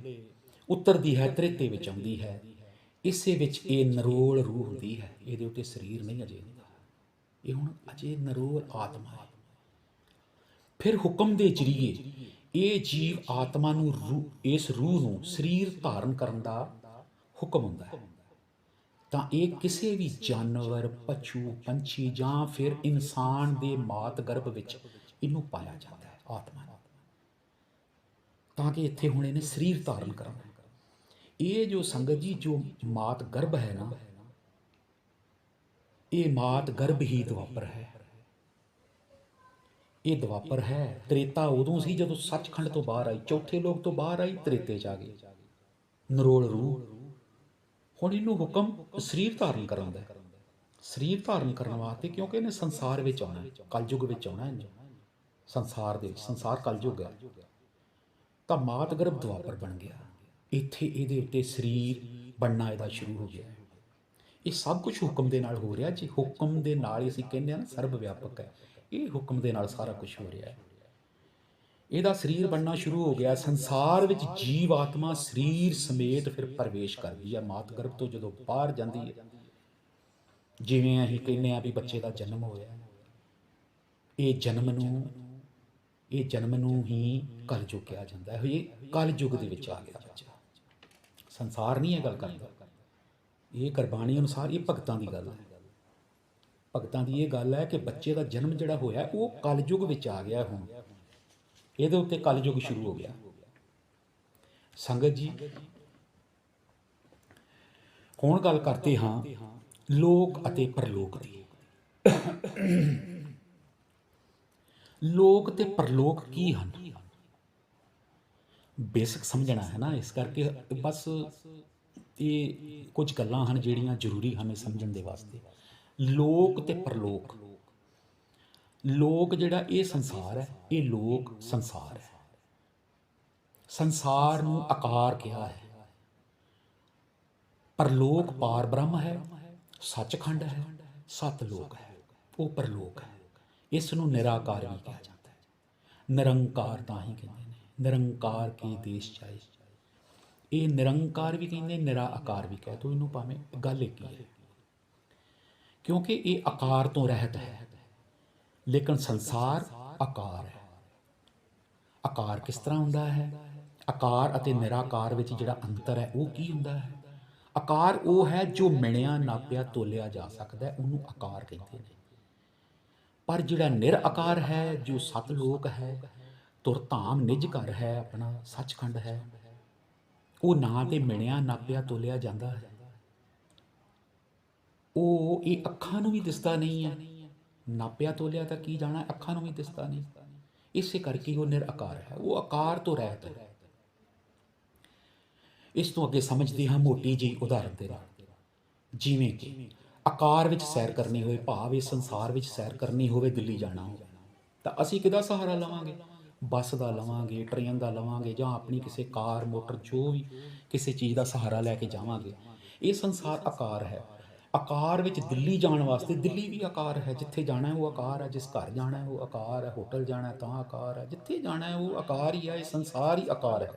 ਉੱਤਰਦੀ ਹੈ ਤ੍ਰੇਤੇ ਵਿੱਚ ਆਉਂਦੀ ਹੈ। ਇਸੇ ਵਿੱਚ ਇਹ ਨਰੋਲ ਰੂਹ ਹੁੰਦੀ ਹੈ। ਇਹਦੇ ਉੱਤੇ ਸਰੀਰ ਨਹੀਂ ਅਜੇ ਹੁੰਦਾ। ਇਹ ਹੁਣ ਅਜੇ ਨਰੋਲ ਆਤਮਾ ਹੈ। ਫਿਰ ਹੁਕਮ ਦੇ ਜਰੀਏ ਇਹ ਜੀਵ ਆਤਮਾ ਨੂੰ ਰੂਹ, ਇਸ ਰੂਹ ਨੂੰ ਸਰੀਰ ਧਾਰਨ ਕਰਨ ਦਾ ਹੁਕਮ ਹੁੰਦਾ ਹੈ। ਤਾਂ ਇਹ ਕਿਸੇ ਵੀ ਜਾਨਵਰ, ਪਸ਼ੂ, ਪੰਛੀ ਜਾਂ ਫਿਰ ਇਨਸਾਨ ਦੇ ਮਾਤ ਗਰਭ ਵਿੱਚ ਇਹਨੂੰ ਪਾਇਆ ਜਾਂਦਾ ਹੈ, ਆਤਮਾ ਤਾਂ ਕਿ ਇੱਥੇ ਹੁਣ ਇਹਨੇ ਸਰੀਰ ਧਾਰਨ ਕਰਨਾ। ਇਹ ਜੋ ਸੰਗਤ ਜੀ, ਜੋ ਮਾਤ ਗਰਭ ਹੈ ਨਾ, ਇਹ ਮਾਤ ਗਰਭ ਹੀ ਦਵਾਪਰ ਹੈ। ਇਹ ਦਵਾਪਰ ਹੈ। ਤ੍ਰੇਤਾ ਉਦੋਂ ਸੀ ਜਦੋਂ ਸੱਚਖੰਡ ਤੋਂ ਬਾਹਰ ਆਈ, ਚੌਥੇ ਲੋਕ ਤੋਂ ਬਾਹਰ ਆਈ, ਤ੍ਰੇਤੇ ਚ ਆ ਗਈ ਨਰੋਲ ਰੂਹ। ਹੁਣ ਇਹਨੂੰ ਹੁਕਮ ਸਰੀਰ ਧਾਰਨ ਕਰਨ ਦਾ ਸਰੀਰ ਧਾਰਨ ਕਰਨ ਵਾਸਤੇ ਕਿਉਂਕਿ ਇਹਨੇ ਸੰਸਾਰ ਵਿੱਚ ਆਉਣਾ ਹੈ, ਕਲਯੁਗ ਵਿੱਚ ਆਉਣਾ ਹੈ ਸੰਸਾਰ ਦੇ ਸੰਸਾਰ ਕਲਯੁਗ ਹੈ। ਤਾਂ ਮਾਤ ਗਰਭ ਦੁਆਪਰ ਬਣ ਗਿਆ। ਇੱਥੇ ਇਹਦੇ ਉੱਤੇ ਸਰੀਰ ਬਣਨਾ ਇਹਦਾ ਸ਼ੁਰੂ ਹੋ ਗਿਆ। ਇਹ ਸਭ ਕੁਝ ਹੁਕਮ ਦੇ ਨਾਲ ਹੋ ਰਿਹਾ। ਜੇ ਹੁਕਮ ਦੇ ਨਾਲ ਹੀ ਅਸੀਂ ਕਹਿੰਦੇ ਆ ਨਾ, ਸਰਬ ਵਿਆਪਕ ਹੈ। ਇਹ ਹੁਕਮ ਦੇ ਨਾਲ ਸਾਰਾ ਕੁਝ ਹੋ ਰਿਹਾ ਹੈ। ਇਹਦਾ ਸਰੀਰ ਬਣਨਾ ਸ਼ੁਰੂ ਹੋ ਗਿਆ। ਸੰਸਾਰ ਵਿੱਚ ਜੀਵ ਆਤਮਾ ਸਰੀਰ ਸਮੇਤ ਫਿਰ ਪ੍ਰਵੇਸ਼ ਕਰਦੀ ਹੈ। ਮਾਤ ਗਰਭ ਤੋਂ ਜਦੋਂ ਬਾਹਰ ਜਾਂਦੀ ਹੈ, ਜਿਵੇਂ ਅਸੀਂ ਕਹਿੰਦੇ ਆ ਵੀ ਬੱਚੇ ਦਾ ਜਨਮ ਹੋਇਆ। ਇਹ ਜਨਮ ਨੂੰ, ਇਹ ਜਨਮ ਨੂੰ ਹੀ ਕਲਯੁਗ ਕਿਹਾ ਜਾਂਦਾ ਹੈ। ਇਹ ਕਲਯੁਗ ਦੇ ਵਿੱਚ ਆ ਗਿਆ। ਸੰਸਾਰ ਨਹੀਂ ਇਹ ਗੱਲ ਕਰਦਾ। ਇਹ ਕੁਰਬਾਨੀ ਅਨੁਸਾਰ ਇਹ ਭਗਤਾਂ ਦੀ ਗੱਲ ਹੈ। ਭਗਤਾਂ ਦੀ ਇਹ ਗੱਲ ਹੈ ਕਿ ਬੱਚੇ ਦਾ ਜਨਮ ਜਿਹੜਾ ਹੋਇਆ, ਉਹ ਕਲਯੁਗ ਵਿੱਚ ਆ ਗਿਆ ਹੁਣ। ਇਹਦੇ ਉੱਤੇ ਕਲਯੁਗ ਸ਼ੁਰੂ ਹੋ ਗਿਆ। ਸੰਗਤ ਜੀ, ਹੁਣ ਗੱਲ ਕਰਦੇ ਹਾਂ ਲੋਕ ਅਤੇ ਪਰਲੋਕ ਦੀ। ਲੋਕ ਤੇ ਪਰਲੋਕ ਕੀ ਹਨ? ਬੇਸਿਕ ਸਮਝਣਾ ਹੈ ਨਾ, ਇਸ ਕਰਕੇ ਬਸ ਇਹ ਕੁਝ ਗੱਲਾਂ ਹਨ ਜਿਹੜੀਆਂ ਜ਼ਰੂਰੀ ਹਨ ਸਮਝਣ ਦੇ ਵਾਸਤੇ। ਲੋਕ ਤੇ ਪਰਲੋਕ। ਲੋਕ ਜਿਹੜਾ ਇਹ ਸੰਸਾਰ ਹੈ, ਇਹ ਲੋਕ ਸੰਸਾਰ ਹੈ। ਸੰਸਾਰ ਨੂੰ ਆਕਾਰ ਕਿਹਾ ਹੈ। ਪਰਲੋਕ ਪਾਰ ਬ੍ਰਹਮ ਹੈ, ਸੱਚਖੰਡ ਹੈ ਸਤ ਲੋਕ ਹੈ, ਉਹ ਪਰਲੋਕ ਹੈ। ਇਸ ਨੂੰ ਨਿਰਾਕਾਰ ਵੀ ਕਿਹਾ ਜਾਂਦਾ ਹੈ। ਨਿਰੰਕਾਰ ਤਾਂ ਹੀ ਕਹਿੰਦੇ ਨੇ। ਨਿਰੰਕਾਰ ਕੀ ਦੇਸ਼ ਚਾਹੇ ਇਹ ਨਿਰੰਕਾਰ ਵੀ ਕਹਿੰਦੇ ਨਿਰਾ ਆਕਾਰ ਵੀ ਕਹਿ। ਤੋ ਇਹਨੂੰ ਭਾਵੇਂ ਗੱਲ ਇੱਕ ਹੀ ਹੈ। ਕਿਉਂਕਿ ਇਹ ਆਕਾਰ ਤੋਂ ਰਹਿਤ ਹੈ। ਲੇਕਿਨ ਸੰਸਾਰ ਆਕਾਰ ਹੈ। ਆਕਾਰ ਕਿਸ ਤਰ੍ਹਾਂ ਹੁੰਦਾ ਹੈ? ਆਕਾਰ ਅਤੇ ਨਿਰਾਕਾਰ ਵਿੱਚ ਜਿਹੜਾ ਅੰਤਰ ਹੈ, ਉਹ ਕੀ ਹੁੰਦਾ ਹੈ? ਆਕਾਰ ਉਹ ਹੈ ਜੋ ਮਿਣਿਆ, ਨਾਪਿਆ, ਤੋਲਿਆ ਜਾ ਸਕਦਾ ਹੈ। ਉਹਨੂੰ ਆਕਾਰ ਕਹਿੰਦੇ ਨੇ। ਪਰ ਜਿਹੜਾ ਨਿਰਆਕਾਰ ਹੈ, ਜੋ ਸਤ ਲੋਕ ਹੈ ਤੁਰ ਧਾਮ ਨਿਜ ਘਰ ਹੈ, ਆਪਣਾ ਸੱਚਖੰਡ ਹੈ। ਉਹ ਨਾਂ ਤੇ ਮਿਣਿਆ ਨਾਪਿਆ ਤੋਲਿਆ ਜਾਂਦਾ ਹੈ। ਉਹ ਇਹ ਅੱਖਾਂ ਨੂੰ ਵੀ ਦਿਸਦਾ ਨਹੀਂ ਹੈ। ਨਾਪਿਆ ਤੋਲਿਆ ਤਾਂ ਕੀ ਜਾਣਾ, ਅੱਖਾਂ ਨੂੰ ਵੀ ਦਿਸਦਾ ਨਹੀਂ। ਇਸੇ ਕਰਕੇ ਉਹ ਨਿਰਆਕਾਰ ਹੈ। ਉਹ ਆਕਾਰ ਤੋਂ ਰਹਿਤ ਹੈ। ਇਸ ਤੋਂ ਅੱਗੇ ਸਮਝਦੇ ਹਾਂ ਮੋਟੀ ਜੀ ਉਦਾਹਰਨ ਦੇ ਨਾਲ। ਜਿਵੇਂ ਕਿ ਆਕਾਰ ਵਿੱਚ ਸੈਰ ਕਰਨੀ ਹੋਵੇ, ਭਾਵ ਇਸ ਸੰਸਾਰ ਵਿੱਚ ਸੈਰ ਕਰਨੀ ਹੋਵੇ, ਦਿੱਲੀ ਜਾਣਾ ਤਾਂ ਅਸੀਂ ਕਿਹਦਾ ਸਹਾਰਾ ਲਵਾਂਗੇ? ਬੱਸ ਦਾ ਲਵਾਂਗੇ, ਟ੍ਰੇਨ ਦਾ ਲਵਾਂਗੇ ਜਾਂ ਆਪਣੀ ਕਿਸੇ ਕਾਰ, ਮੋਟਰ ਜੋ ਵੀ ਕਿਸੇ ਚੀਜ਼ ਦਾ ਸਹਾਰਾ ਲੈ ਕੇ ਜਾਵਾਂਗੇ। ਇਹ ਸੰਸਾਰ ਆਕਾਰ ਹੈ। ਆਕਾਰ ਵਿੱਚ ਦਿੱਲੀ ਜਾਣ ਵਾਸਤੇ ਦਿੱਲੀ ਵੀ ਆਕਾਰ ਹੈ। ਜਿੱਥੇ ਜਾਣਾ ਹੈ ਉਹ ਆਕਾਰ ਹੈ, ਜਿਸ ਘਰ ਜਾਣਾ ਹੈ ਉਹ ਆਕਾਰ ਹੈ, ਹੋਟਲ ਜਾਣਾ ਤਾਂ ਆਕਾਰ ਹੈ। ਜਿੱਥੇ ਜਾਣਾ ਹੈ ਉਹ ਆਕਾਰ ਹੀ ਹੈ, ਇਹ ਸੰਸਾਰ ਹੀ ਆਕਾਰ ਹੈ।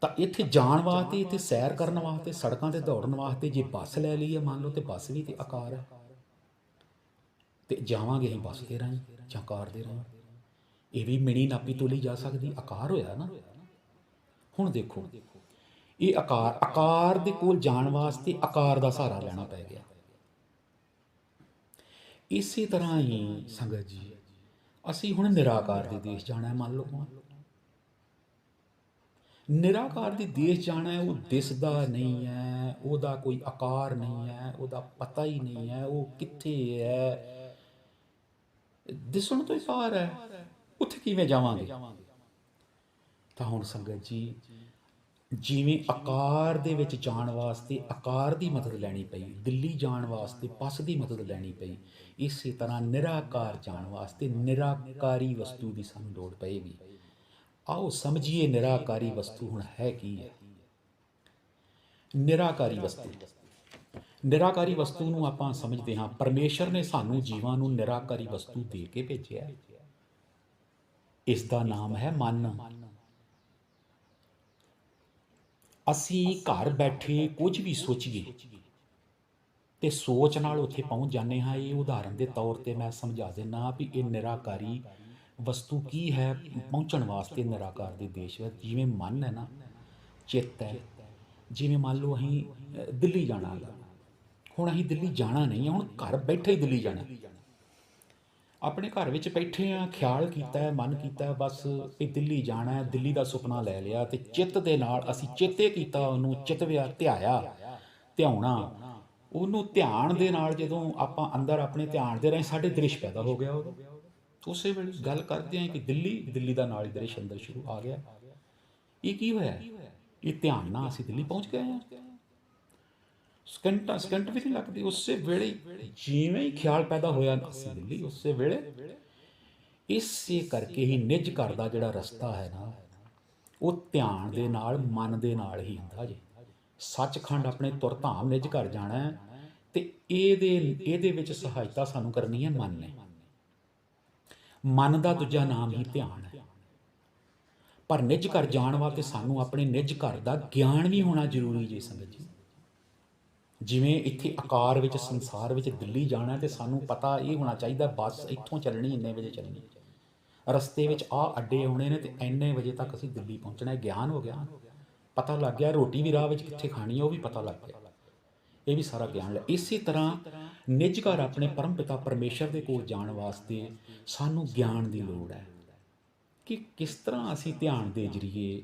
ਤਾਂ ਇੱਥੇ ਜਾਣ ਵਾਸਤੇ, ਇੱਥੇ ਸੈਰ ਕਰਨ ਵਾਸਤੇ, ਸੜਕਾਂ ਤੇ ਦੌੜਨ ਵਾਸਤੇ ਜੇ ਬੱਸ ਲੈ ਲਈ ਹੈ, ਮੰਨ ਲਓ ਤੇ ਬੱਸ ਵੀ ਤੇ ਆਕਾਰ ਹੈ। ਤੇ ਜਾਵਾਂਗੇ ਅਸੀਂ ਬੱਸ ਦੇ ਰਾਹੀਂ ਜਾਂ ਕਾਰ ਦੇ ਰਾਹੀਂ। ਇਹ ਵੀ ਮਿਣੀ ਨਾਪੀ ਤੋਲੀ ਜਾ ਸਕਦੀ, ਆਕਾਰ ਹੋਇਆ ਨਾ। ਹੁਣ ਦੇਖੋ, ਇਹ ਆਕਾਰ ਆਕਾਰ ਦੇ ਕੋਲ ਜਾਣ ਵਾਸਤੇ ਆਕਾਰ ਦਾ ਸਹਾਰਾ ਲੈਣਾ ਪੈ ਗਿਆ। ਇਸੇ ਤਰ੍ਹਾਂ ਹੀ ਸੰਗਤ ਜੀ, ਅਸੀਂ ਹੁਣ ਨਿਰਾਕਾਰ ਦੇ ਦੇਸ਼ ਜਾਣਾ ਹੈ, ਮੰਨ ਲਓ। ਨਿਰਾਕਾਰ ਦੇ ਦੇਸ਼ ਜਾਣਾ ਹੈ, ਉਹ ਦਿਸਦਾ ਨਹੀਂ ਹੈ, ਉਹਦਾ ਕੋਈ ਆਕਾਰ ਨਹੀਂ ਹੈ, ਉਹਦਾ ਪਤਾ ਹੀ ਨਹੀਂ ਹੈ, ਉਹ ਕਿੱਥੇ ਹੈ। ਦਿਸਣ ਤੋਂ ਹੀ ਪਾਰ ਹੈ। ਉੱਥੇ ਕਿਵੇਂ ਜਾਵਾਂਗੇ? ਤਾਂ ਹੁਣ ਸੰਗਤ ਜੀ ਜਿਵੇਂ ਆਕਾਰ ਦੇ ਵਿੱਚ ਜਾਣ ਵਾਸਤੇ ਆਕਾਰ ਦੀ ਮਦਦ ਲੈਣੀ ਪਈ ਦਿੱਲੀ ਜਾਣ ਵਾਸਤੇ ਪਸ ਦੀ ਮਦਦ ਲੈਣੀ ਪਈ ਇਸੇ ਤਰ੍ਹਾਂ ਨਿਰਾਕਾਰ ਜਾਣ ਵਾਸਤੇ ਨਿਰਾਕਾਰੀ ਵਸਤੂ ਦੀ ਸਾਨੂੰ ਲੋੜ ਪਏਗੀ। ਆਓ ਸਮਝੀਏ ਨਿਰਾਕਾਰੀ ਵਸਤੂ ਹੁਣ ਹੈ ਕੀ ਹੈ। ਨਿਰਾਕਾਰੀ ਵਸਤੂ। ਨਿਰਾਕਾਰੀ ਵਸਤੂ ਨੂੰ ਆਪਾਂ ਸਮਝਦੇ ਹਾਂ ਪਰਮੇਸ਼ਰ ਨੇ ਸਾਨੂੰ ਜੀਵਾਂ ਨੂੰ ਨਿਰਾਕਾਰੀ ਵਸਤੂ ਦੇ ਕੇ ਭੇਜਿਆ। ਹੈ। ਇਸ ਦਾ ਨਾਮ ਹੈ ਮਨ। ਅਸੀਂ ਘਰ ਬੈਠੇ ਕੁਝ ਵੀ ਸੋਚੀਏ ਤੇ ਸੋਚ ਨਾਲ ਉੱਥੇ ਪਹੁੰਚ ਜਾਂਦੇ ਹਾਂ। ਇਹ ਉਦਾਹਰਨ ਦੇ ਤੌਰ ਤੇ ਮੈਂ ਸਮਝਾ ਦਿੰਨਾ ਵੀ ਇਹ ਨਿਰਾਕਾਰੀ ਵਸਤੂ ਕੀ ਹੈ ਪਹੁੰਚਣ ਵਾਸਤੇ ਨਿਰਾਕਾਰ ਦੇ ਦੇਸ਼ ਵਿੱਚ ਜਿਵੇਂ ਮਨ ਹੈ ਨਾ, ਚਿੱਤ ਹੈ। ਜਿਵੇਂ ਮੰਨ ਲਓ ਅਸੀਂ ਦਿੱਲੀ ਜਾਣਾ ਹੈ। ਹੁਣ ਅਸੀਂ ਦਿੱਲੀ ਜਾਣਾ ਨਹੀਂ ਹੁਣ ਘਰ ਬੈਠੇ ਹੀ ਦਿੱਲੀ ਜਾਣਾ ਆਪਣੇ ਘਰ ਵਿੱਚ ਬੈਠੇ ਆ, ਖਿਆਲ ਕੀਤਾ ਹੈ, ਮਨ ਕੀਤਾ ਹੈ, ਬਸ ਵੀ ਦਿੱਲੀ ਜਾਣਾ ਹੈ, ਦਿੱਲੀ ਦਾ ਸੁਪਨਾ ਲੈ ਲਿਆ ਤੇ ਚਿੱਤ ਦੇ ਨਾਲ ਅਸੀਂ ਚੇਤੇ ਕੀਤਾ, ਉਹਨੂੰ ਚਿਤਵਿਆ ਧਿਆਇਆ, ਧਿਆਉਣਾ। ਉਹਨੂੰ ਧਿਆਨ ਦੇ ਨਾਲ ਜਦੋਂ ਆਪਾਂ ਅੰਦਰ ਆਪਣੇ ਧਿਆਨ ਦੇ ਰਾਹੀਂ ਸਾਡੇ ਦ੍ਰਿਸ਼ ਪੈਦਾ ਹੋ ਗਿਆ ਉਦੋਂ। ਉਸੇ ਵੇਲੇ ਗੱਲ ਕਰਦੇ ਆਂ ਕਿ ਦਿੱਲੀ ਦਿੱਲੀ ਦਾ ਨਾਲ ਹੀ ਦ੍ਰਿਸ਼ ਅੰਦਰ ਸ਼ੁਰੂ ਆ ਗਿਆ। ਇਹ ਕੀ ਹੋਇਆ? ਇਹ ਧਿਆਨ ਨਾਲ ਅਸੀਂ ਦਿੱਲੀ ਪਹੁੰਚ ਗਏ ਹਾਂ ਸਕਿੰਟਾਂ ਸਕਿੰਟ ਵੀ ਨਹੀਂ ਲੱਗਦੀ, ਉਸੇ ਵੇਲੇ ਜਿਵੇਂ ਹੀ ਖਿਆਲ ਪੈਦਾ ਹੋਇਆ ਅਸੀਂ ਦਿੱਲੀ, ਉਸੇ ਵੇਲੇ ਇਸੇ ਕਰਕੇ ਹੀ ਨਿਜ ਘਰ ਦਾ ਜਿਹੜਾ ਰਸਤਾ ਹੈ ਨਾ, ਉਹ ਧਿਆਨ ਦੇ ਨਾਲ, ਮਨ ਦੇ ਨਾਲ ਹੀ ਹੁੰਦਾ ਜੀ। ਸੱਚਖੰਡ ਆਪਣੇ ਤੁਰ ਧਾਮ ਨਿਜ ਘਰ ਜਾਣਾ ਹੈ ਤੇ ਇਹਦੇ ਇਹਦੇ ਵਿੱਚ ਸਹਾਇਤਾ ਸਾਨੂੰ ਕਰਨੀ ਹੈ ਮਨ ਨੇ। ਮਨ ਦਾ ਦੂਜਾ ਨਾਮ ਹੀ ਧਿਆਨ ਹੈ। ਪਰ ਨਿਜ ਘਰ ਜਾਣ ਵਾਸਤੇ ਸਾਨੂੰ ਆਪਣੇ ਨਿਜ ਘਰ ਦਾ ਗਿਆਨ ਵੀ ਹੋਣਾ ਜ਼ਰੂਰੀ ਜੀ ਸੰਗਤ ਜੀ। ਜਿਵੇਂ ਇੱਥੇ ਆਕਾਰ ਵਿੱਚ, ਸੰਸਾਰ ਵਿੱਚ ਦਿੱਲੀ ਜਾਣਾ ਤੇ ਸਾਨੂੰ ਪਤਾ ਇਹ ਹੋਣਾ ਚਾਹੀਦਾ ਬੱਸ ਇੱਥੋਂ ਚੱਲਣੀ, ਇੰਨੇ ਵਜੇ ਚੱਲਣੀ। ਰਸਤੇ ਵਿੱਚ ਆ ਅੱਡੇ ਆਉਣੇ ਨੇ ਤੇ ਇੰਨੇ ਵਜੇ ਤੱਕ ਅਸੀਂ ਦਿੱਲੀ ਪਹੁੰਚਣਾ ਹੈ, ਗਿਆਨ ਹੋ ਗਿਆ। ਪਤਾ ਲੱਗ ਗਿਆ ਰੋਟੀ ਵੀ ਰਾਹ ਵਿੱਚ ਕਿੱਥੇ ਖਾਣੀ ਹੈ, ਉਹ ਵੀ ਪਤਾ ਲੱਗ ਗਿਆ। ਇਹ ਵੀ ਸਾਰਾ ਗਿਆਨ ਲੈ। ਇਸੇ ਤਰ੍ਹਾਂ ਨਿਜ ਘਰ ਆਪਣੇ ਪਰਮ ਪਿਤਾ ਪਰਮੇਸ਼ਰ ਦੇ ਕੋਲ ਜਾਣ ਵਾਸਤੇ ਸਾਨੂੰ ਗਿਆਨ ਦੀ ਲੋੜ ਹੈ ਕਿ ਕਿਸ ਤਰ੍ਹਾਂ ਅਸੀਂ ਧਿਆਨ ਦੇ ਜਰੀਏ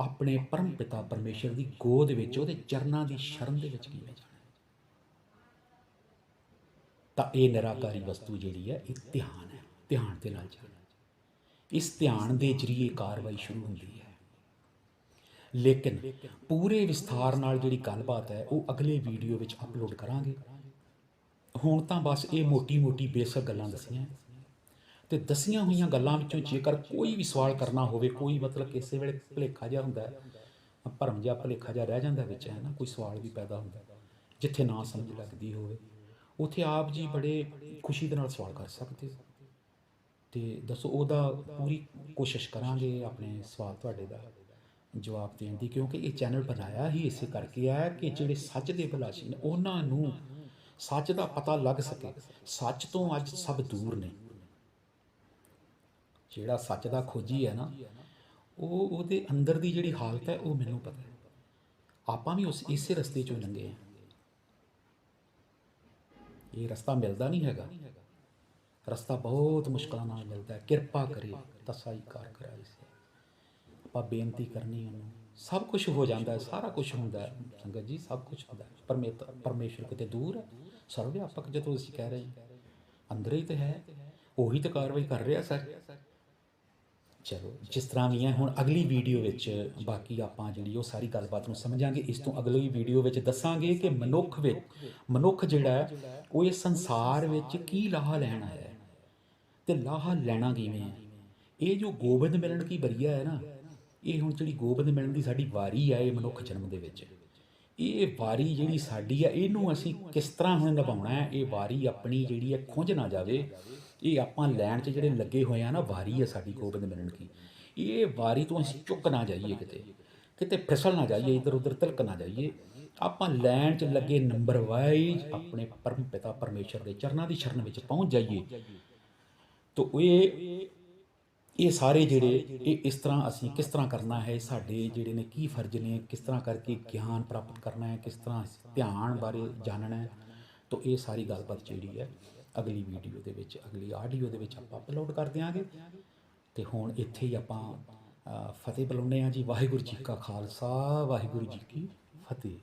ਆਪਣੇ ਪਰਮ ਪਿਤਾ ਪਰਮੇਸ਼ਰ ਦੀ ਗੋਦ ਵਿੱਚ, ਉਹਦੇ ਚਰਨਾਂ ਦੀ ਸ਼ਰਨ ਦੇ ਵਿੱਚ ਕਿਵੇਂ ਜਾਣਾ। ਤਾਂ ਇਹ ਨਿਰਾਕਾਰੀ ਵਸਤੂ ਜਿਹੜੀ ਹੈ, ਇਹ ਧਿਆਨ ਹੈ, ਧਿਆਨ ਦੇ ਨਾਲ ਜਾਣਾ ਇਸ ਧਿਆਨ ਦੇ ਜਰੀਏ ਕਾਰਵਾਈ ਸ਼ੁਰੂ ਹੁੰਦੀ ਹੈ। ਲੇਕਿਨ ਪੂਰੇ ਵਿਸਥਾਰ ਨਾਲ ਜਿਹੜੀ ਗੱਲਬਾਤ ਹੈ, ਉਹ ਅਗਲੇ ਵੀਡੀਓ ਵਿੱਚ ਅਪਲੋਡ ਕਰਾਂਗੇ। ਹੁਣ ਤਾਂ ਬਸ ਇਹ ਮੋਟੀ-ਮੋਟੀ ਬੇਸਿਕ ਗੱਲਾਂ ਦਸੀਆਂ। ਤੇ ਦਸੀਆਂ ਹੋਈਆਂ ਗੱਲਾਂ ਵਿੱਚੋਂ ਜੇਕਰ ਕੋਈ ਵੀ ਸਵਾਲ ਕਰਨਾ ਹੋਵੇ, ਕੋਈ ਮਤਲਬ ਕਿਸੇ ਵੇਲੇ ਭੁਲੇਖਾ ਜਿਹਾ ਹੁੰਦਾ ਹੈ, ਭਰਮ ਜਿਹਾ ਭੁਲੇਖਾ ਜਿਹਾ ਰਹਿ ਜਾਂਦਾ ਵਿੱਚ, ਹੈ ਨਾ? ਕੋਈ ਸਵਾਲ ਵੀ ਪੈਦਾ ਹੁੰਦਾ, ਜਿੱਥੇ ਨਾ ਸਮਝ ਲੱਗਦੀ ਹੋਵੇ। ਉੱਥੇ ਆਪ ਜੀ ਬੜੇ ਖੁਸ਼ੀ ਦੇ ਨਾਲ ਸਵਾਲ ਕਰ ਸਕਦੇ ਹੋ ਤੇ ਦੱਸੋ, ਉਹਦਾ ਪੂਰੀ ਕੋਸ਼ਿਸ਼ ਕਰਾਂਗੇ ਆਪਣੇ ਸਵਾਲ ਤੁਹਾਡੇ ਦਾ ਜਵਾਬ ਦੇਣ ਦੀ, ਕਿਉਂਕਿ ਇਹ ਚੈਨਲ ਬਣਾਇਆ ਹੀ ਇਸੇ ਕਰਕੇ ਹੈ ਕਿ ਜਿਹੜੇ ਸੱਚ ਦੇ ਬਲਾਸ਼ੀ ਨੇ, ਉਹਨਾਂ ਨੂੰ ਸੱਚ ਦਾ ਪਤਾ ਲੱਗ ਸਕੇ। ਸੱਚ ਤੋਂ ਅੱਜ ਸਭ ਦੂਰ ਨੇ। ਜਿਹੜਾ ਸੱਚ ਦਾ ਖੋਜੀ ਹੈ ਨਾ, ਉਹ ਉਹਦੇ ਅੰਦਰ ਦੀ ਜਿਹੜੀ ਹਾਲਤ ਹੈ, ਉਹ ਮੈਨੂੰ ਪਤਾ ਹੈ। ਆਪਾਂ ਵੀ ਉਸ ਇਸੇ ਰਸਤੇ ਚੋਂ ਲੰਘੇ ਹਾਂ। ਇਹ ਰਸਤਾ ਮਿਲਦਾ ਨਹੀਂ ਹੈਗਾ। ਰਸਤਾ ਬਹੁਤ ਮੁਸ਼ਕਲਾਂ ਨਾਲ ਮਿਲਦਾ ਹੈ। ਕਿਰਪਾ ਕਰੇ ਤਸਾਈ ਕਾਰ ਕਰਾਏ ਸੇ। ਆਪਾਂ ਬੇਨਤੀ ਕਰਨੀ ਉਹਨੂੰ। ਸਭ ਕੁਝ ਹੋ ਜਾਂਦਾ ਹੈ, ਸਾਰਾ ਕੁਝ ਹੁੰਦਾ ਹੈ। ਸੰਗਤ ਜੀ, ਸਭ ਕੁਝ ਹੁੰਦਾ ਹੈ। ਪਰਮੇਤ ਪਰਮੇਸ਼ਰ ਕਿਤੇ ਦੂਰ ਹੈ। ਸਰਵ ਵਿਆਪਕ ਜਦੋਂ ਅਸੀਂ ਕਹਿ ਰਹੇ ਹਾਂ। ਅੰਦਰ ਹੀ ਤੇ ਹੈ। ਉਹੀ ਤਾਂ ਕਾਰਵਾਈ ਕਰ ਰਿਹਾ ਸਰ। ਚਲੋ, ਜਿਸ ਤਰ੍ਹਾਂ ਵੀ ਹੈ, ਹੁਣ ਅਗਲੀ ਵੀਡੀਓ ਵਿੱਚ ਬਾਕੀ ਆਪਾਂ ਜਿਹੜੀ ਉਹ ਸਾਰੀ ਗੱਲਬਾਤ ਨੂੰ ਸਮਝਾਂਗੇ, ਇਸ ਤੋਂ ਅਗਲੀ ਵੀਡੀਓ ਵਿੱਚ ਦੱਸਾਂਗੇ ਕਿ ਮਨੁੱਖ ਵਿੱਚ, ਮਨੁੱਖ ਜਿਹੜਾ ਹੈ, ਉਹ ਇਸ ਸੰਸਾਰ ਵਿੱਚ ਕੀ ਲਾਹਾ ਲੈਣ ਆਇਆ ਹੈ ਤੇ ਲਾਹਾ ਲੈਣਾ ਕਿਵੇਂ ਹੈ? ਇਹ ਜੋ ਗੋਬਿੰਦ ਮਿਲਣ ਦੀ ਬਰੀਆ ਹੈ ਨਾ, ਇਹ ਹੁਣ ਜਿਹੜੀ ਗੋਬਿੰਦ ਮਿਲਣ ਦੀ ਸਾਡੀ ਵਾਰੀ ਹੈ ਇਹ ਮਨੁੱਖ ਜਨਮ ਦੇ ਵਿੱਚ। ਇਹ ਵਾਰੀ ਜਿਹੜੀ ਸਾਡੀ ਆ, ਇਹਨੂੰ ਅਸੀਂ ਕਿਸ ਤਰ੍ਹਾਂ ਹੁਣ ਨਿਭਾਉਣਾ ਹੈ? ਇਹ ਵਾਰੀ ਆਪਣੀ ਜਿਹੜੀ ਹੈ, ਖੁੰਝ ਨਾ ਜਾਵੇ। ਇਹ ਆਪਾਂ ਲੈਣ 'ਚ ਜਿਹੜੇ ਲੱਗੇ ਹੋਏ ਆ ਨਾ, ਵਾਰੀ ਹੈ ਸਾਡੀ ਗੋਬਿੰਦ ਮਿਲਣ ਕੀ ਇਹ ਵਾਰੀ ਤੋਂ ਅਸੀਂ ਚੁੱਕ ਨਾ ਜਾਈਏ ਕਿਤੇ। ਕਿਤੇ ਫਿਸਲ ਨਾ ਜਾਈਏ ਇੱਧਰ ਉੱਧਰ ਤਿਲਕ ਨਾ ਜਾਈਏ। ਆਪਾਂ ਲੈਣ 'ਚ ਲੱਗੇ ਨੰਬਰ ਵਾਈਜ਼ ਆਪਣੇ ਪਰਮ ਪਿਤਾ ਪਰਮੇਸ਼ਰ ਦੇ ਚਰਨਾਂ ਦੀ ਸ਼ਰਨ ਵਿੱਚ ਪਹੁੰਚ ਜਾਈਏ। ਤੋ ਇਹ ਇਹ ਸਾਰੇ ਜਿਹੜੇ ਇਹ ਇਸ ਤਰ੍ਹਾਂ ਅਸੀਂ ਕਿਸ ਤਰ੍ਹਾਂ ਕਰਨਾ ਹੈ ਸਾਡੇ ਜਿਹੜੇ ਨੇ ਕੀ ਫਰਜ਼ ਨੇ, ਕਿਸ ਤਰ੍ਹਾਂ ਕਰਕੇ ਗਿਆਨ ਪ੍ਰਾਪਤ ਕਰਨਾ ਹੈ, ਕਿਸ ਤਰ੍ਹਾਂ ਧਿਆਨ ਬਾਰੇ ਜਾਣਨਾ ਹੈ, ਤੋ ਇਹ ਸਾਰੀ ਗੱਲਬਾਤ ਜਿਹੜੀ ਹੈ ਅਗਲੀ ਵੀਡੀਓ ਦੇ ਵਿੱਚ, ਅਗਲੀ ਆਡੀਓ ਦੇ ਵਿੱਚ ਆਪਾਂ ਅਪਲੋਡ ਕਰ ਦਿਆਂਗੇ। ਤੇ ਹੁਣ ਇੱਥੇ ਹੀ ਆਪਾਂ ਫਤਿਹ ਬੁਲਾਉਂਦੇ ਹਾਂ ਜੀ। ਵਾਹਿਗੁਰੂ ਜੀ ਕਾ ਖਾਲਸਾ, ਵਾਹਿਗੁਰੂ ਜੀ ਕੀ ਫਤਿਹ।